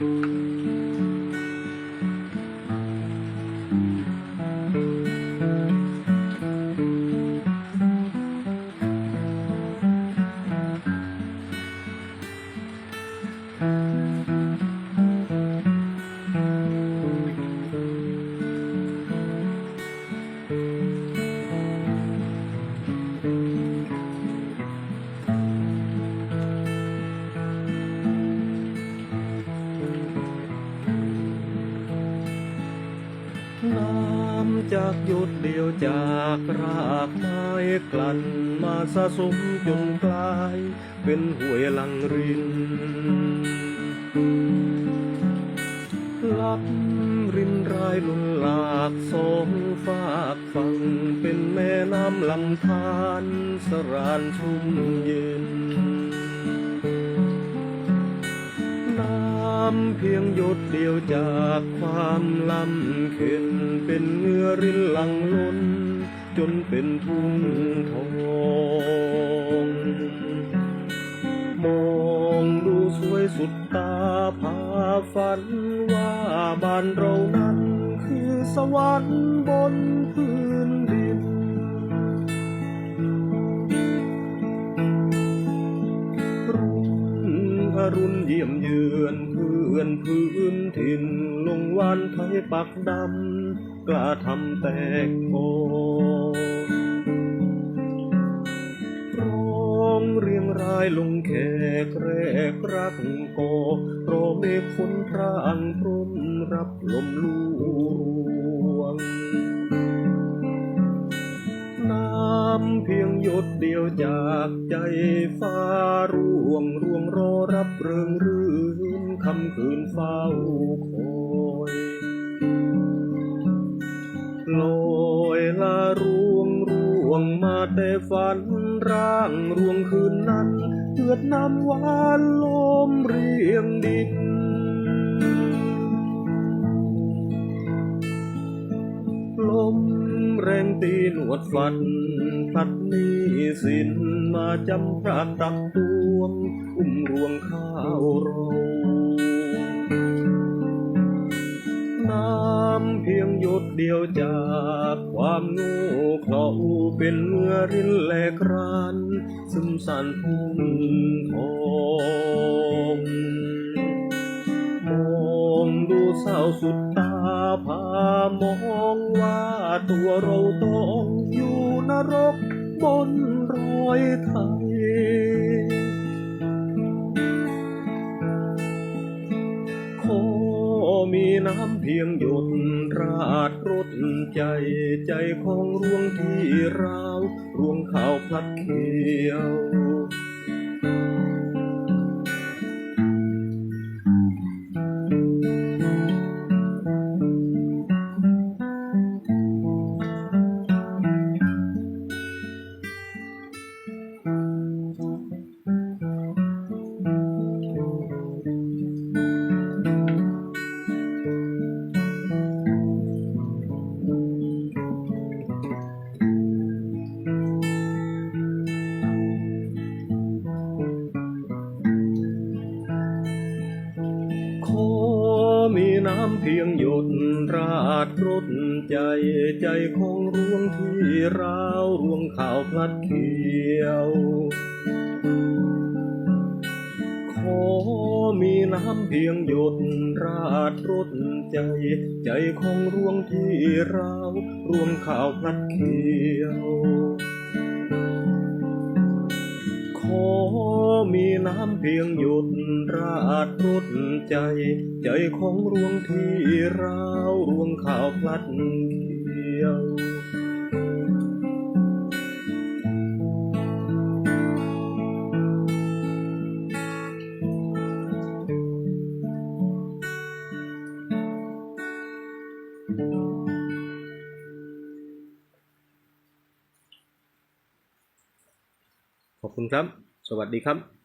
น้ จากหยุดเดียวจากรากไม้กลั่นมาสะสมจนกลาย เป็นห้วยหลังรินลับรินรายลุนหลากสองฝากฝั่งเป็นแม่น้ำลำธารสรานชุ่มเย็นำเพียงหยดเดียวจากความลำเข็นเป็นเงือรินหลังล้น จนเป็นทุ่งทองมองดูสวยสุดตาพาฝันว่าบ้านเรานั้น คือสวรรค์บนพื้นดิน รุณเยี่ยมเยือนเพื่อนพื้นถิ่นลงวานไทยปักดำกล้าทำแตกโกร้องเรียงรายลงแขกแรกรักโกรอเมฆฝนพรางพรมรับลมลูรวงำเพียงหยดเดียวจากใจฟ้าร่วงร่วงรอรับเริงรื่นคำคืนเฝ้าคอยลอยลาร่วงร่วงมาแต่ฝันร่างร่วงคืนนั้นเกือดน้ำหวานล ตีหนวดฟันพลัดนี้สินมาจำพรากตักตวงอุ้มรวงข้าวเราน้ำเพียงหยดเดียวจากความง่เขลาเป็นเมื่อรินแหลกรานซึมสานทุ่งทองมองดูเศร้าสุดตาพามองว่า ตัวเราต้องอยู่นรกบนรอยไทย ขอมีน้ำเพียงหยดราดรดใจใจของรวงที่ราว รวงข้าวพลัดเขียวำเพียงหยดราดรดใจใจของรวงที่ราวรวงข่าวพลัดเขียว ขอมีน้ำเพียงหยดราดรดใจ ใจของรวงที่ราวรวงข่าวพลัดเขียว มีน้ำเพียงหยดราดรดใจ ใจของรวงที่ราวรวงข่าวพลัดเขียวขอบคุณครับ สวัสดีครับ